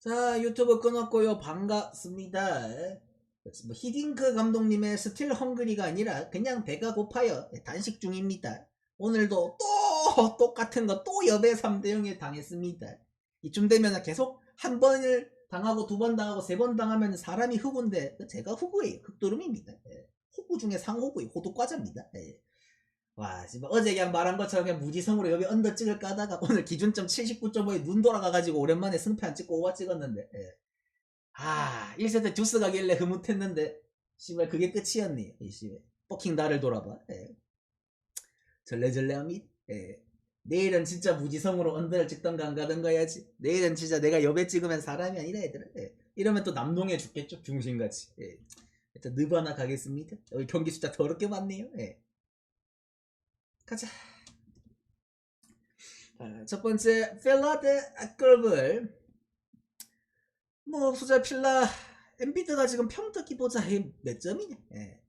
자 유튜브 끊었고요. 반갑습니다. 뭐 히딩크 감독님의 스틸 헝그리가 아니라 그냥 배가 고파요. 네, 단식 중입니다. 오늘도 또 똑같은 거 또 여배 3대 0에 당했습니다. 이쯤 되면 계속 한 번을 당하고 두 번 당하고 세 번 당하면 사람이 흑우인데 제가 흑우예요. 흑도름입니다. 예. 호구 중에 상호구예요. 호두과자입니다. 예. 와, 지금 어제 그냥 말한 것처럼 그냥 무지성으로 여기 언더 찍을 까다가 오늘 기준점 79.5에 눈 돌아가가지고 오랜만에 승패 안 찍고 오바 찍었는데, 예. 아, 1세트 듀스 가길래 흐뭇했는데, 씨발, 그게 끝이었네요, 이 씨발. 포킹 나를 돌아봐, 예. 절레절레합니다, 예. 내일은 진짜 무지성으로 언더를 찍던가 안 가던가 해야지. 내일은 진짜 내가 여배 찍으면 사람이 아니라 얘들아. 예. 이러면 또 남동해 죽겠죠, 중심같이. 예. 일단 느바나 가겠습니다. 여기 경기 숫자 더럽게 많네요, 예. 가자. 자, 첫 번째 대 아끌블. 뭐 소자 필라 엠비드가 지금 평특기 보자 이몇 점이냐? 예.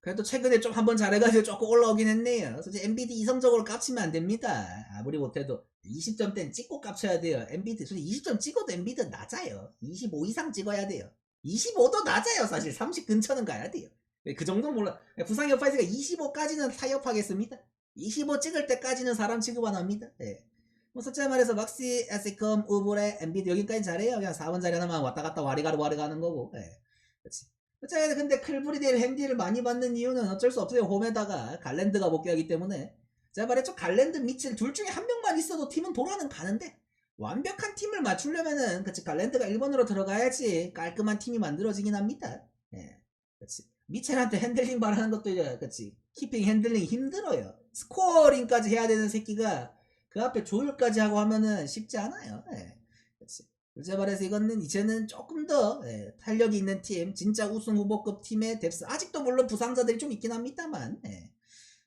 그래도 최근에 좀 한번 잘해가지고 조금 올라오긴 했네요. 솔직히 엠비드 이성적으로 깝치면 안 됩니다. 아무리 못해도 20점대는 찍고 깝쳐야 돼요. 엠비드 솔직히 20점 찍어도 엠비드 낮아요. 25 이상 찍어야 돼요. 25도 낮아요. 사실 30 근처는 가야 돼요. 네, 그 정도 몰라. 부상협 파이즈가 25까지는 타협하겠습니다. 25 찍을 때까지는 사람 취급 안 합니다. 예. 뭐 솔직히 말해서 막시, 에시컴, 우브레, 엠비드 여기까지 잘해요. 그냥 4번 자리 하나만 왔다 갔다 와리가리 와리 가는 거고. 예. 그렇지. 어차피 근데 클브리델 핸디를 많이 받는 이유는 어쩔 수 없어요. 홈에다가 갈랜드가 복귀하기 때문에. 제가 말했죠. 갈랜드, 미칠 둘 중에 한 명만 있어도 팀은 돌아는 가는데 완벽한 팀을 맞추려면은 그치 갈랜드가 1번으로 들어가야지 깔끔한 팀이 만들어지긴 합니다. 예. 그렇지. 미첼한테 핸들링 바라는 것도 이제 그치 키핑 핸들링 힘들어요 스코어링까지 해야 되는 새끼가 그 앞에 조율까지 하고 하면은 쉽지 않아요 예. 그치 그래서 말해서 이거는 이제는 조금 더 예, 탄력이 있는 팀 진짜 우승 후보급 팀의 뎁스 아직도 물론 부상자들이 좀 있긴 합니다만 예.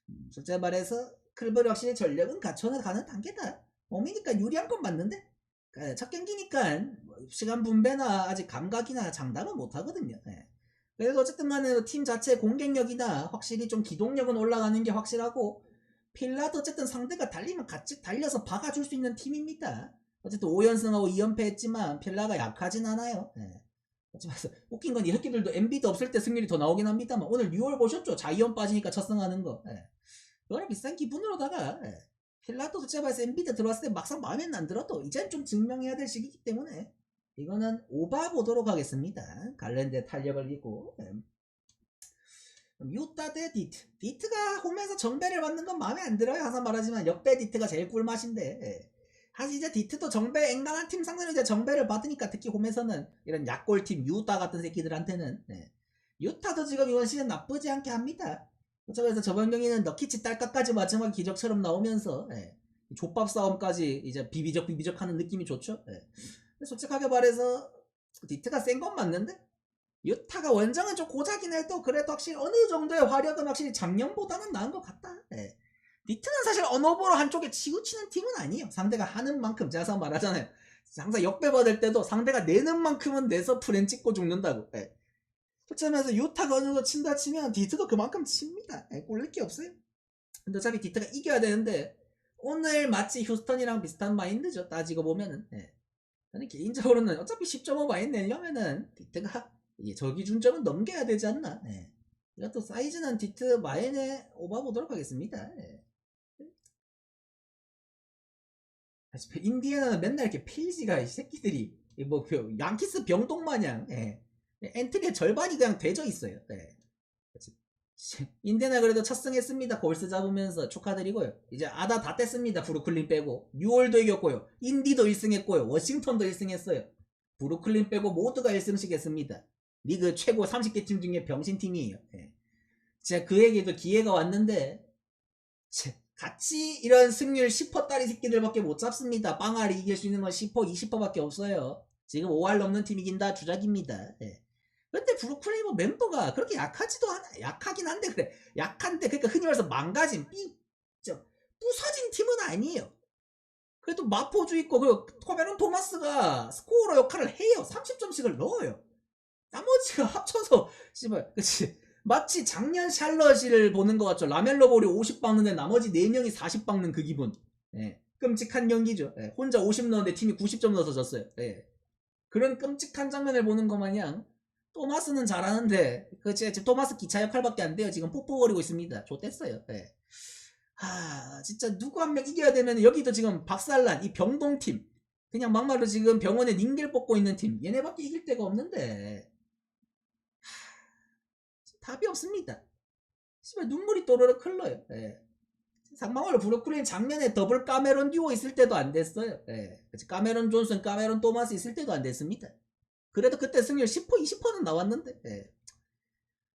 음, 솔직히 말해서 클버리 확실히 전력은 갖춰는 가는 단계다 몸이니까 유리한 건 맞는데 예, 첫 경기니까 뭐 시간 분배나 아직 감각이나 장담은 못하거든요 예. 그래서 어쨌든 간에 팀 자체 공격력이나 확실히 좀 기동력은 올라가는 게 확실하고 필라도 어쨌든 상대가 달리면 같이 달려서 박아줄 수 있는 팀입니다. 어쨌든 5연승하고 2연패 했지만 필라가 약하진 않아요. 예. 어찌 웃긴 건이 새끼들도 MB도 없을 때 승률이 더 나오긴 합니다만 오늘 6월 보셨죠? 자이언 빠지니까 첫승하는 거. 예. 그거랑 비슷한 기분으로다가 예. 필라도 솔직히 말해서 MB도 들어왔을 때 막상 마음에는 안 들어도 이젠 좀 증명해야 될 시기이기 때문에 이거는 오바 보도록 하겠습니다. 갈랜드의 탄력을 예. 유타 대 디트 디트가 홈에서 정배를 받는 건 마음에 안 들어요. 항상 말하지만 역배 디트가 제일 꿀맛인데 예. 사실 이제 디트도 정배 앵간한 팀 상대로 이제 정배를 받으니까 특히 홈에서는 이런 약골팀 유타 같은 새끼들한테는 예. 유타도 지금 이번 시즌 나쁘지 않게 합니다. 그래서 저번 경기는 너키치 딸깍까지 마지막 기적처럼 나오면서 예. 족밥 싸움까지 이제 비비적 비비적 하는 느낌이 좋죠. 예. 솔직하게 말해서 디트가 센 건 맞는데 유타가 원정은 좀 고작이긴 해도 그래도 확실히 어느 정도의 화력은 확실히 작년보다는 나은 것 같다. 예. 디트는 사실 언어보로 한쪽에 치우치는 팀은 아니에요. 상대가 하는 만큼 항상 말하잖아요. 항상 역배 받을 때도 상대가 내는 만큼은 내서 프렌 찍고 죽는다고. 예. 솔직히 말해서 유타가 어느 정도 친다 치면 디트도 그만큼 칩니다. 예, 꼴릴 게 없어요. 근데 어차피 디트가 이겨야 되는데 오늘 마치 휴스턴이랑 비슷한 마인드죠. 따지고 보면은. 예. 저는 개인적으로는 어차피 10.5 마인 내려면은 디트가 저 기 준점은 넘겨야 되지 않나. 예. 이것도 사이즈는 디트 마인에 오바 보도록 하겠습니다. 예. 인디애나는 맨날 이렇게 페이지가 이 새끼들이 이뭐 병- 양키스 병동 마냥 예. 엔트리의 절반이 그냥 되져 있어요. 예. 그치. 인디애나 그래도 첫 승했습니다. 골스 잡으면서 축하드리고요. 이제 아다 다 뗐습니다. 브루클린 빼고 뉴올도 이겼고요. 인디도 1승했고요. 워싱턴도 1승했어요. 브루클린 빼고 모두가 1승씩 했습니다. 리그 최고 30개 팀 중에 병신팀이에요. 예. 제가 그에게도 기회가 왔는데 제- 같이 이런 승률 10%짜리 새끼들밖에 못 잡습니다. 빵알이 이길 수 있는 건 10%, 20%밖에 없어요. 지금 5할 넘는 팀 이긴다 주작입니다. 예. 브루클린 뭐 멤버가 그렇게 약하지도 않아. 약하긴 한데 그래. 약한데 그러니까 흔히 말해서 망가진 삐, 저, 부서진 팀은 아니에요. 그래도 마포주 있고 그리고 코베론 토마스가 스코어러 역할을 해요. 30점씩을 넣어요. 나머지가 합쳐서 씨발 그치 마치 작년 샬럿을 보는 것 같죠. 라멜로 볼이 50 박는데 나머지 4명이 40 박는 그 기분. 예. 끔찍한 경기죠. 예, 혼자 50 넣었는데 팀이 90점 넣어서 졌어요. 예. 그런 끔찍한 장면을 보는 것 마냥 토마스는 잘하는데 그 제, 제 토마스 기차 역할밖에 안 돼요. 지금 뽀뽀거리고 있습니다. 좋댔어요. 예. 하, 진짜 누구 한 명 이겨야 되면 여기도 지금 박살난 이 병동팀 그냥 막말로 지금 병원에 닌겔 뽑고 있는 팀 얘네밖에 이길 데가 없는데 하, 답이 없습니다. 씨발 눈물이 또르륵 흘러요. 예. 상망으로 브루클린 작년에 더블 까메론 듀오 있을 때도 안 됐어요. 예. 그치, 까메론 존슨, 까메론 토마스 있을 때도 안 됐습니다. 그래도 그때 승률 10% 20%는 나왔는데. 예.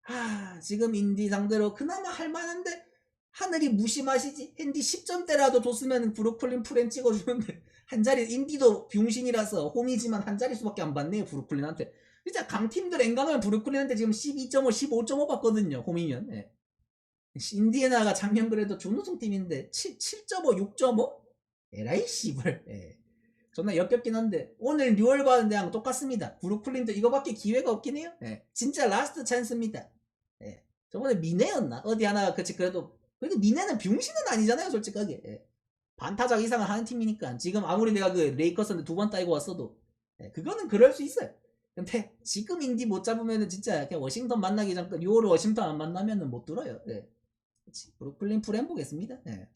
하, 지금 인디 상대로 그나마 할만한데 하늘이 무심하시지. 핸디 10점대라도 줬으면 브루클린 프렌 찍어주는데 한 자리 인디도 병신이라서 홈이지만 한 자릿수밖에 안 받네요 브루클린한테. 진짜 강팀들 엔간하면 브루클린한테 지금 12.5, 15.5 받거든요 홈이면. 예. 인디애나가 작년 그래도 준우승 팀인데 7, 7.5, 6.5? 에라이 씨발. 예. 존나 역겹긴 한데 오늘 뉴얼 바는데랑 똑같습니다. 브루클린도 이거밖에 기회가 없긴 해요. 예. 진짜 라스트 찬스입니다. 예. 저번에 미네였나? 어디 하나 그치 그래도 그래도 미네는 병신은 아니잖아요 솔직하게. 예. 반타작 이상을 하는 팀이니까 지금 아무리 내가 그 레이커스한테 두 번 따이고 왔어도 예, 그거는 그럴 수 있어요. 근데 지금 인디 못 잡으면은 진짜 그냥 워싱턴 만나기 전까 6월 워싱턴 안 만나면은 못 들어요. 예. 그치. 브루클린 프렌 보겠습니다. 예.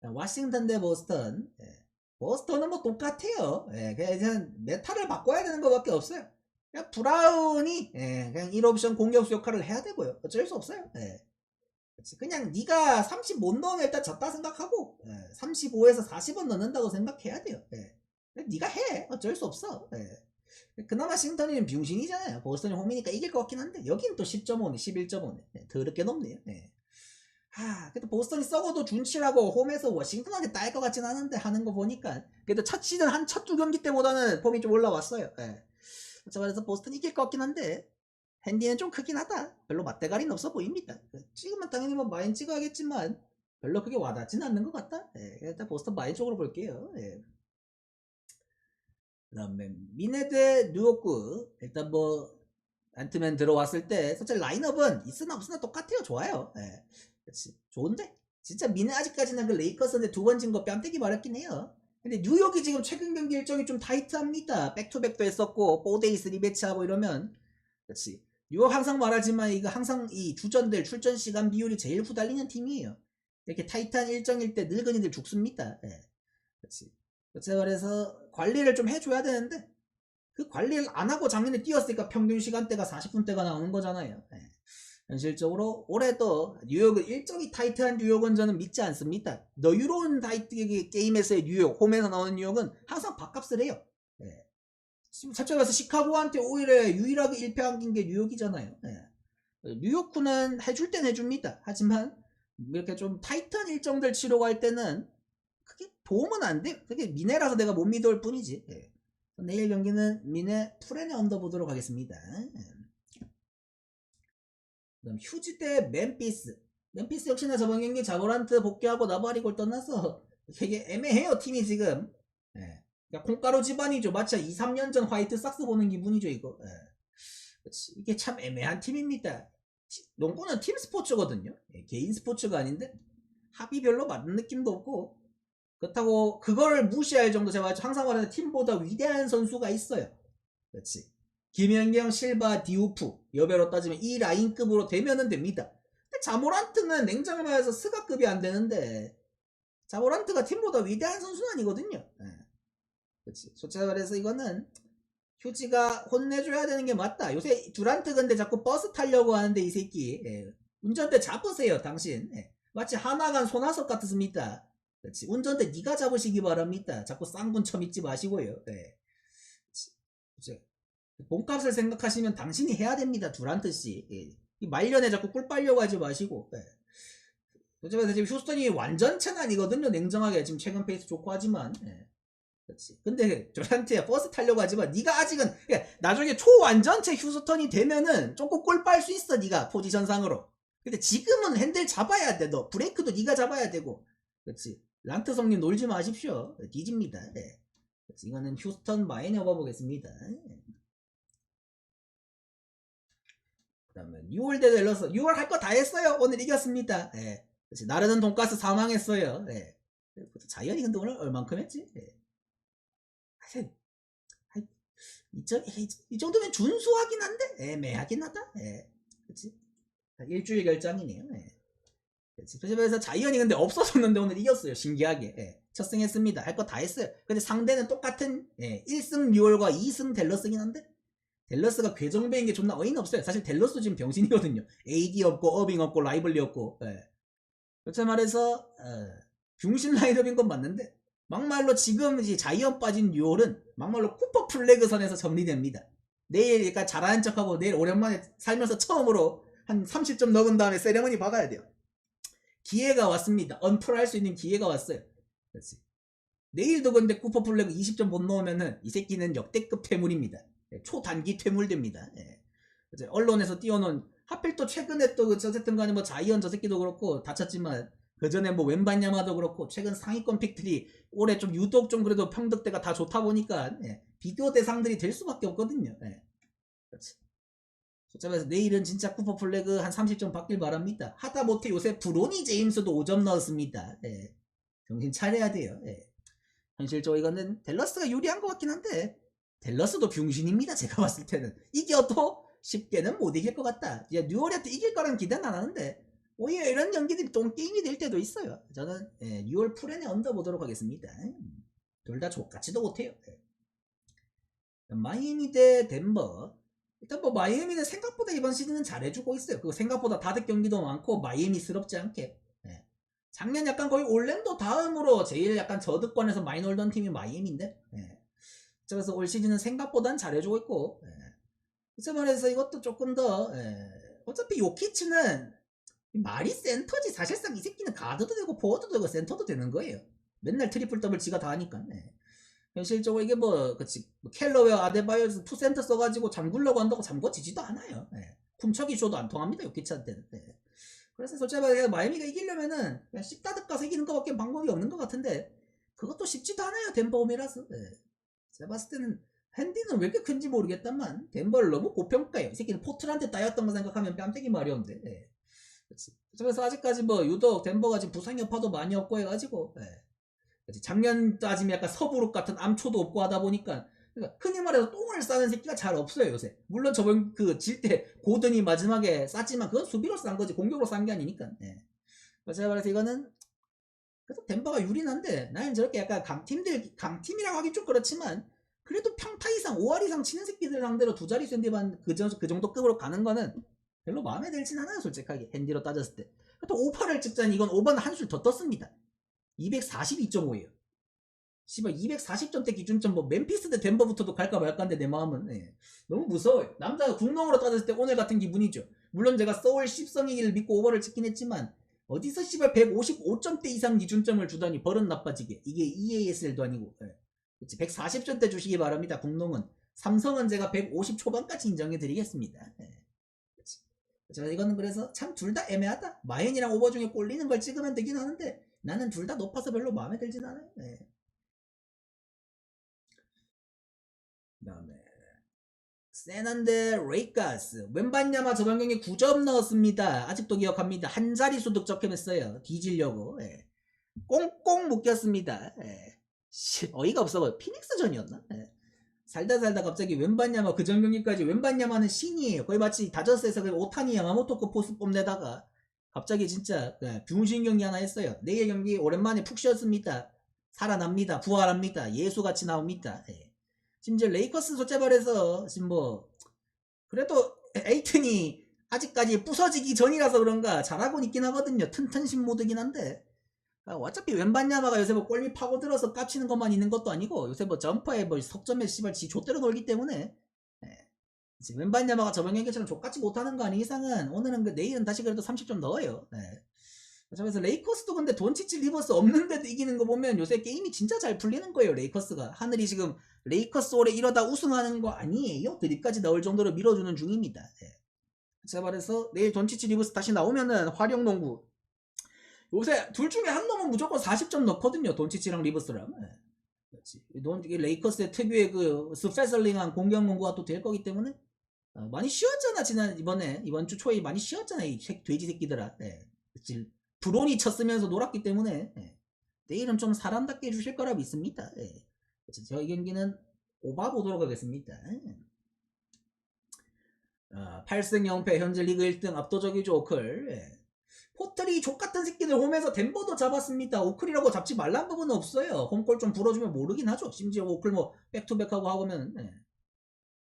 자, 워싱턴 대 보스턴. 예. 보스턴은 뭐 똑같아요. 예. 그냥 이제 메타를 바꿔야 되는 것밖에 없어요. 그냥 브라운이 예. 그냥 1옵션 공격수 역할을 해야 되고요. 어쩔 수 없어요. 예. 그냥 네가 30 못 넣으면 일단 졌다 생각하고 예. 35에서 40은 넣는다고 생각해야 돼요. 예. 네가 해. 어쩔 수 없어. 예. 그나마 싱턴이는 병신이잖아요. 보스턴이 홈이니까 이길 것 같긴 한데 여긴 또 10.5네, 11.5네. 네, 더럽게 높네요. 네. 하, 그래도 보스턴이 썩어도 준치라고 홈에서 워싱턴한테 딸 것 같진 않은데 하는 거 보니까 그래도 첫 시즌 한 첫 두 경기 때보다는 폼이 좀 올라왔어요. 예. 그래서 보스턴 이길 것 같긴 한데 핸디는 좀 크긴 하다. 별로 맞대가리는 없어 보입니다. 찍으면 당연히 뭐 마인 찍어야겠지만 별로 크게 와닿진 않는 것 같다. 예, 일단 보스턴 마인 쪽으로 볼게요. 예. 그 다음에 미네드 뉴욕구 일단 뭐 안트맨 들어왔을 때 솔직히 라인업은 있으나 없으나 똑같아요 좋아요 예. 그렇지 좋은데? 진짜 미네 아직까지는 그 레이커스한테 두 번 진 거 뺨때기 말했긴 해요. 근데 뉴욕이 지금 최근 경기 일정이 좀 타이트합니다. 백투백도 했었고 4데이스 리배치하고 이러면. 그렇지 뉴욕 항상 말하지만 이거 항상 이 주전들 출전 시간 비율이 제일 후달리는 팀이에요. 이렇게 타이트한 일정일 때 늙은이들 죽습니다. 예. 그렇지 그래서 관리를 좀 해줘야 되는데 그 관리를 안 하고 작년에 뛰었으니까 평균 시간대가 40분대가 나오는 거잖아요. 예. 현실적으로 올해도 뉴욕은 일정이 타이트한 뉴욕은 저는 믿지 않습니다. 너유로운 타이트 게임에서의 뉴욕, 홈에서 나오는 뉴욕은 항상 밥값을 해요. 예. 지금 살짝가서 시카고한테 오히려 유일하게 1패한 게 뉴욕이잖아요. 예. 뉴욕구는 해줄 땐 해줍니다. 하지만 이렇게 좀 타이트한 일정들 치러 갈 때는 크게 도움은 안 돼. 그게 미네라서 내가 못 믿을 뿐이지. 예. 내일 경기는 미네 프렌에 언더 보도록 하겠습니다. 예. 그다음 휴지 대 멤피스. 멤피스 역시나 저번 경기 자보란트 복귀하고 나바리골 떠나서 되게 애매해요 팀이 지금. 예. 그러니까 콩가루 집안이죠. 마치 2, 3년 전 화이트 삭스 보는 기분이죠 이거. 예. 그치. 이게 참 애매한 팀입니다. 농구는 팀 스포츠거든요. 예, 개인 스포츠가 아닌데 합이 별로 맞는 느낌도 없고 그렇다고 그걸 무시할 정도 제가 항상 말하는 팀보다 위대한 선수가 있어요. 그렇지. 김연경, 실바, 디우프 여배로 따지면 이 라인급으로 되면은 됩니다. 근데 자모란트는 냉정히 말해서 스가급이 안 되는데 자모란트가 팀보다 위대한 선수는 아니거든요. 예. 그렇지. 솔직히 말해서 이거는 휴지가 혼내줘야 되는 게 맞다. 요새 두란트 근데 자꾸 버스 타려고 하는데 이 새끼 예. 운전대 잡으세요 당신. 예. 마치 하나간 손아섭 같습니다. 그렇지. 운전대 네가 잡으시기 바랍니다. 자꾸 쌍군 처먹지 마시고요. 네. 그렇지. 몸값을 생각하시면 당신이 해야 됩니다. 두란트 씨. 예. 이 말년에 자꾸 꿀 빨려고 하지 마시고. 예. 그렇지만 지금 휴스턴이 완전체는 아니거든요. 냉정하게 지금 최근 페이스 좋고 하지만. 예. 그렇지. 근데 두란트야 버스 타려고 하지만 네가 아직은 예, 나중에 초완전체 휴스턴이 되면은 조금 꿀 빨 수 있어. 네가 포지션상으로. 근데 지금은 핸들 잡아야 돼. 너 브레이크도 네가 잡아야 되고. 그렇지. 란트 성님 놀지 마십시오. 뒤집니다. 네. 그래서 이거는 휴스턴 마인 업어보겠습니다. 그 다음에 6월 대 델러스 6월 할 거 다 했어요. 오늘 이겼습니다. 네. 그렇지. 나르는 돈가스 사망했어요. 네. 자이언이 근데 오늘 얼만큼 했지? 예. 한- 이, 정- 이, 이 정도면 준수하긴 한데 애매하긴 하다. 예. 그렇지? 일주일 결장이네요. 예. 그렇지. 그래서 자이언이 근데 없어졌는데 오늘 이겼어요. 신기하게. 예. 첫 승했습니다. 할 거 다 했어요. 근데 상대는 똑같은 예. 1승 뮤얼과 2승 델러스긴 한데 델러스가 괴정배인 게 존나 어이는 없어요. 사실 델러스 지금 병신이거든요. AD 없고 어빙 없고 라이벌리 없고. 예. 그렇게 말해서 어, 병신 라인업인 건 맞는데 막말로 지금 이제 자이언 빠진 듀얼은 막말로 쿠퍼 플래그 선에서 정리됩니다. 내일 그러니까 잘하는 척하고 내일 오랜만에 살면서 처음으로 한 30점 넣은 다음에 세레머니 박아야 돼요. 기회가 왔습니다. 언플 할 수 있는 기회가 왔어요. 그렇지. 내일도 근데 쿠퍼 플래그 20점 못 넣으면은 이 새끼는 역대급 퇴물입니다. 예, 초단기 퇴물됩니다. 예. 언론에서 띄워놓은 하필 또 최근에 또 어쨌든 간에 뭐 자이언 저 새끼도 그렇고 다쳤지만 그 전에 뭐 웬반야마도 그렇고 최근 상위권 픽들이 올해 좀 유독 좀 그래도 평덕대가 다 좋다 보니까 예, 비교 대상들이 될 수밖에 없거든요. 예. 그렇지. 그래서 내일은 진짜 쿠퍼 플래그 한 30점 받길 바랍니다. 하다 못해 요새 브로니 제임스도 5점 넣었습니다. 예. 정신 차려야 돼요. 예. 현실적으로 이거는 델러스가 유리한 것 같긴 한데 델러스도 병신입니다. 제가 봤을 때는 이겨도 쉽게는 못 이길 것 같다. 이제 뉴올한테 이길 거라는 기대는 안 하는데 오히려 이런 연기들이 똥 게임이 될 때도 있어요. 저는 예, 뉴올 프렌에 얹어보도록 하겠습니다. 둘 다 족같이도 못해요. 예. 마이애미 대 덴버. 일단 뭐 마이애미는 생각보다 이번 시즌은 잘해주고 있어요. 그 생각보다 다득 경기도 많고 마이애미스럽지 않게. 예. 작년 약간 거의 올랜도 다음으로 제일 약간 저득권에서 많이 놀던 팀이 마이애미인데. 예. 그래서 올 시즌은 생각보단 잘해주고 있고. 예. 그래서 말해서 이것도 조금 더 예. 어차피 요키치는 말이 센터지 사실상 이 새끼는 가드도 되고 포워드도 되고 센터도 되는 거예요. 맨날 트리플 더블 지가 다 하니까. 예. 현실적으로 이게 뭐 그치 뭐 켈러웨어 아데바이어스 투센터 써가지고 잠글려고 한다고 잠궈지지도 않아요. 예. 훔쳐기 줘도 안 통합니다 요키치한테는. 예. 그래서 솔직히 말해 마이미가 이기려면은 그냥 씹다득 가서 이기는 것밖에 방법이 없는 것 같은데 그것도 쉽지도 않아요 덴버 오메라스. 예. 제가 봤을 때는 핸디는 왜 이렇게 큰지 모르겠다만 덴버를 너무 고평가해요. 이 새끼는 포트란테 따였던 거 생각하면 뺨때기 마려운데. 예. 그치. 그래서 아직까지 뭐 유독 덴버가 지금 부상 여파도 많이 없고 해가지고 예. 그치. 작년 따지면 약간 서부룩 같은 암초도 없고 하다 보니까 그러니까 흔히 말해서 똥을 싸는 새끼가 잘 없어요 요새. 물론 저번 그 질 때 고든이 마지막에 쌌지만 그건 수비로 싼 거지 공격으로 싼 게 아니니까. 예. 그래서 제가 말해서 이거는 그래도 덴버가 유리한데 나는 저렇게 약간 강팀들 강팀이라고 하긴 좀 그렇지만 그래도 평타 이상 5할 이상 치는 새끼들 상대로 두 자리 샌디반 그, 정- 그 정도 급으로 가는 거는 별로 마음에 들진 않아요 솔직하게 핸디로 따졌을 때. 또 5파를 찍자니 이건 5번 한술 더 떴습니다. 242.5예요. 씨발 240점대 기준점 뭐 멤피스 대 덴버부터도 갈까 말까인데 내 마음은 예. 너무 무서워요. 남자가 궁농으로 따졌을 때 오늘 같은 기분이죠. 물론 제가 서울 10성이기를 믿고 오버를 찍긴 했지만 어디서 씨발 155점대 이상 기준점을 주다니 버릇 나빠지게 이게 EASL도 아니고 예. 그치 140점대 주시기 바랍니다. 궁농은 삼성은 제가 150 초반까지 인정해 드리겠습니다. 예. 그치. 제가 이거는 그래서 참 둘 다 애매하다. 마인이랑 오버 중에 꼴리는 걸 찍으면 되긴 하는데 나는 둘 다 높아서 별로 마음에 들진 않아요. 예. 세난데 레이가스 웬반야마 저번 경기 9점 넣었습니다. 아직도 기억합니다. 한 자릿수 득점했어요. 뒤지려고 예. 꽁꽁 묶였습니다. 예. 씨, 어이가 없어. 피닉스전이었나? 예. 살다 살다 갑자기 웬반야마 그전 경기까지 웬반야마는 신이에요. 거의 마치 다저스에서 그 오타니 야마모토급 포스 뽐내다가 갑자기 진짜 예, 병신 경기 하나 했어요. 내일 경기 오랜만에 푹 쉬었습니다. 살아납니다. 부활합니다. 예수같이 나옵니다. 예. 심지어 레이커스 말해서 지금 뭐 그래도 에이튼이 아직까지 부서지기 전이라서 그런가 잘하고 있긴 하거든요. 튼튼신 모드긴 한데 아, 어차피 웬반야마가 요새 뭐 골밑 파고들어서 깝치는 것만 있는 것도 아니고 요새 뭐 점퍼에 뭐 석점에 씨발 지 좆대로 놀기 때문에 예. 지금 웬반야마가 저번 경기처럼 족같이 못하는 거 아닌 이상은 오늘은 그 내일은 다시 그래도 30점 넣어요. 예. 그래서 레이커스도 근데 돈치치 리버스 없는데도 이기는 거 보면 요새 게임이 진짜 잘 풀리는 거예요 레이커스가 하늘이 지금 레이커스 올해 이러다 우승하는 거 아니에요 드립까지 넣을 정도로 밀어주는 중입니다 예. 제가 말해서 내일 돈치치 리버스 다시 나오면은 화룡 농구 요새 둘 중에 한 놈은 무조건 40점 넣거든요 돈치치랑 리버스랑 예. 그렇지. 돈- 이게 레이커스의 특유의 그 스페셜링한 공격 농구가 또 될 거기 때문에 어, 많이 쉬었잖아 지난 이번에 이번 주 초에 많이 쉬었잖아 이 새- 돼지 새끼들아 예. 그치. 브론이 쳤으면서 놀았기 때문에 예. 내일은 좀 사람답게 해주실 거라 믿습니다. 예. 그래서 저희 경기는 오바 보도록 하겠습니다. 어, 8승 0패 현재 리그 1등 압도적이죠 오클. 예. 포털이 족같은 새끼들 홈에서 덴버도 잡았습니다. 오클이라고 잡지 말란 부분은 없어요. 홈골 좀 불어주면 모르긴 하죠. 심지어 오클 뭐 백투백하고 하면 예.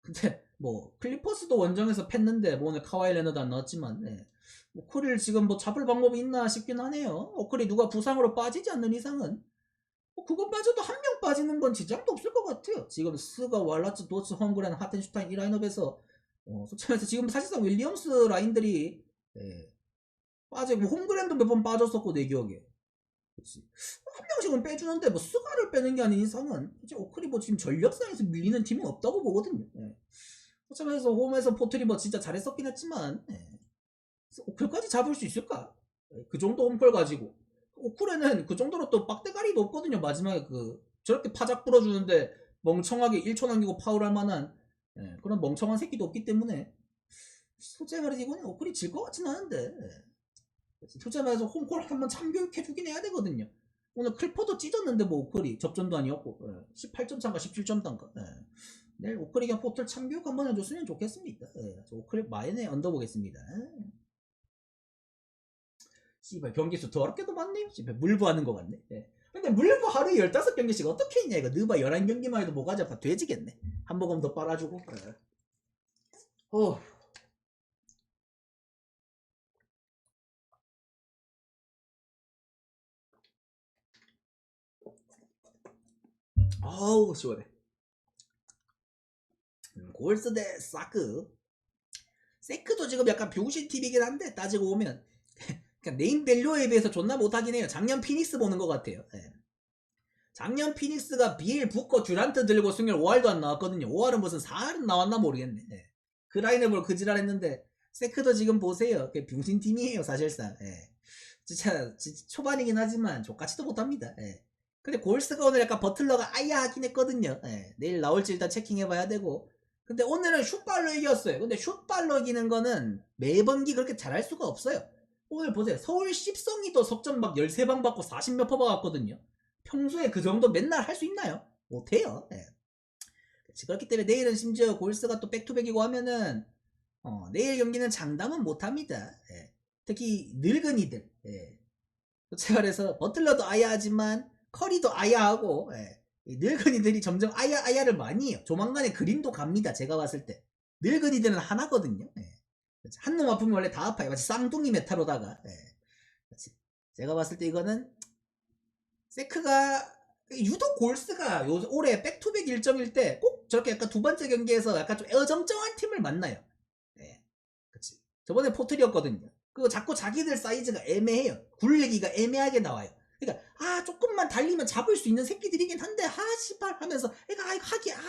근데 뭐 클리퍼스도 원정에서 팼는데 뭐 오늘 카와이 레너드 안 나왔지만 예. 오클을 지금 뭐 잡을 방법이 있나 싶긴 하네요. 오클이 누가 부상으로 빠지지 않는 이상은 뭐 그건 빠져도 한 명 빠지는 건 지장도 없을 것 같아요. 지금 스가 왈라츠 도츠 헝그렌 하텐슈타인 이 라인업에서 어, 솔직히 말해서 지금 사실상 윌리엄스 라인들이 예, 빠지고 뭐 홈그랜도 몇 번 빠졌었고 내 기억에 그치. 한 명씩은 빼주는데 뭐 스가를 빼는 게 아닌 이상은 이제 오클이 뭐 지금 전력상에서 밀리는 팀은 없다고 보거든요. 예. 솔직히 말해서 홈에서 포트리 뭐 진짜 잘했었긴 했지만 예. 오클까지 잡을 수 있을까? 예, 그 정도 홈플 가지고 오클에는 그 정도로 또 빡대가리도 없거든요. 마지막에 그 저렇게 파작 불어주는데 멍청하게 1초 남기고 파울할 만한 예, 그런 멍청한 새끼도 없기 때문에 솔직히 말해서 이거는 오클이 질 것 같진 않은데 예. 솔직히 말해서 홈콜 한번 참교육해주긴 해야 되거든요. 오늘 클퍼도 찢었는데 뭐 오클이 접전도 아니었고 예, 18점 차인가 17점 단가 예. 내일 오클이 그냥 포털 참교육 한번 해줬으면 좋겠습니다. 예, 저 오클 마인에 얹어보겠습니다. 씨발 경기수 더럽게도 많네요. 씨발 물부하는 것 같네. 예. 근데 물부 하루에 15경기씩 어떻게 했냐 이거 느바 11경기만 해도 뭐가 잡아 돼지겠네. 한 모금 더 빨아주고. 예. 어. 아우 시원해. 음, 골스 대 사크. 세크도 지금 약간 병신 팀이긴 한데 따지고 보면 그냥 네임 밸류에 비해서 존나 못하긴 해요. 작년 피닉스 보는 것 같아요. 예. 작년 피닉스가 비엘, 부커, 듀란트 들고 승률 5할도 안 나왔거든요. 5할은 무슨 4할은 나왔나 모르겠네. 예. 그 라인업을 그 지랄 했는데 세크도 지금 보세요. 그 병신 팀이에요 사실상. 예. 진짜, 진짜 초반이긴 하지만 족같이도 못합니다. 예. 근데 골스가 오늘 약간 버틀러가 아야 하긴 했거든요. 예. 내일 나올지 일단 체킹해봐야 되고. 근데 오늘은 슛발로 이겼어요. 근데 슛발로 이기는 거는 매번기 그렇게 잘할 수가 없어요. 오늘 보세요. 서울 씹성이도 석점 막 13방 받고 40몇 퍼 받았거든요. 평소에 그 정도 맨날 할 수 있나요? 못해요. 예. 그치, 그렇기 때문에 내일은 심지어 골스가 또 백투백이고 하면은 어, 내일 경기는 장담은 못합니다. 예. 특히 늙은이들. 예. 제가 그래서 버틀러도 아야하지만 커리도 아야하고 예. 이 늙은이들이 점점 아야 아야를 많이 해요. 조만간에 그림도 갑니다. 제가 봤을 때 늙은이들은 하나거든요. 예. 한 놈 아프면 원래 다 아파요. 마치 쌍둥이 메타로다가. 예. 제가 봤을 때 이거는 세크가 유독 골스가 요 올해 백투백 일정일 때 꼭 저렇게 약간 두 번째 경기에서 약간 좀 어정쩡한 팀을 만나요. 예. 그치. 저번에 포틀이었거든요. 그거 자꾸 자기들 사이즈가 애매해요. 굴리기가 애매하게 나와요. 그러니까 아 조금만 달리면 잡을 수 있는 새끼들이긴 한데 아 씨발 하면서 애가 아 이거 하기 아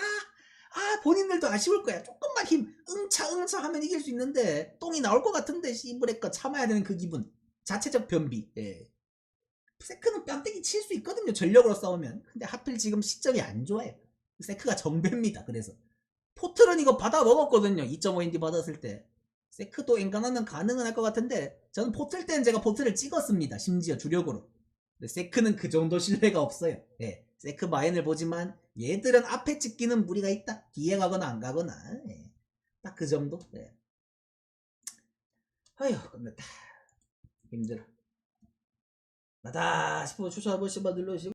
아 본인들도 아쉬울 거야. 조금만 힘 응차 응차 하면 이길 수 있는데 똥이 나올 것 같은데 씨부레 거 참아야 되는 그 기분. 자체적 변비. 예. 세크는 뺨때기 칠 수 있거든요. 전력으로 싸우면. 근데 하필 지금 시점이 안 좋아요. 세크가 정배입니다. 그래서 포트는 이거 받아 먹었거든요. 2.5인디 받았을 때. 세크도 엔간하면 가능은 할 것 같은데 저는 포틀 때는 제가 포트를 찍었습니다. 심지어 주력으로. 근데 세크는 그 정도 신뢰가 없어요. 예. 세크 마인을 보지만 얘들은 앞에 찍기는 무리가 있다. 뒤에 가거나 안 가거나. 예. 딱 그 정도. 예. 아휴 끝났다. 힘들어. 나다 싶으면 추천 한 번씩만 눌러주시고